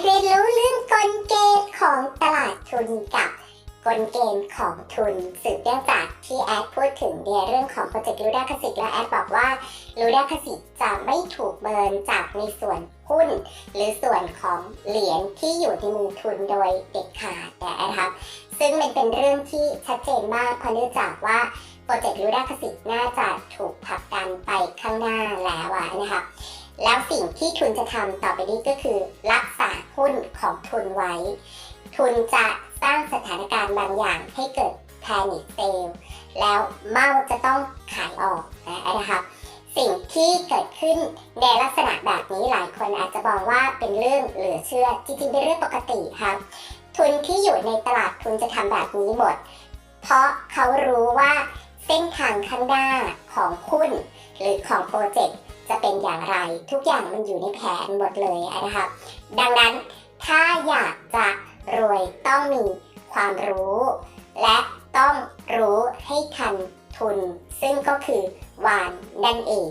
เรียนรู้เรื่องกลเกณฑ์ของตลาดทุนกับกลเกณฑ์ของทุนสืบเนื่องจากที่แอดพูดถึงเรื่องของโปรเจกต์รูด้าคสิกและแอดบอกว่ารูด้าคสิกจะไม่ถูกเบิร์นจากในส่วนหุ้น หรือส่วนของเหรียญที่อยู่ในมือทุนโดยเด็ดขาดนะครับ ซึ่งมันเป็นเรื่องที่ชัดเจนมากเพราะเนื่องจากว่าโปรเจกต์รูด้าคสิกน่าจะถูกผลักดันไปข้างหน้าแล้วนะครับ แล้วสิ่งที่ทุนจะทำต่อไปนี้ก็คือ รักษาหุ้นของทุนไว้ ทุนจะสร้างสถานการณ์บางอย่างให้เกิด panic sale แล้วเมาจะต้องขายออกนะครับสิ่งที่เกิดขึ้นในลักษณะแบบนี้หลายคนอาจจะมองว่าเป็นเรื่องเหลือเชื่อจริงๆเป็นเรื่องปกติครับ ทุนที่อยู่ในตลาดทุนจะทำแบบนี้หมด เพราะเขารู้ว่าเส้นทางข้างหน้าของหุ้นหรือของโปรเจกต์ จะเป็นอย่างไร ทุกอย่างมันอยู่ในแผนหมดเลยนะครับ ดังนั้นถ้าอยากจะรวยต้องมีความรู้ และต้องรู้ให้ทันทุน ซึ่งก็คือวานนั่นเอง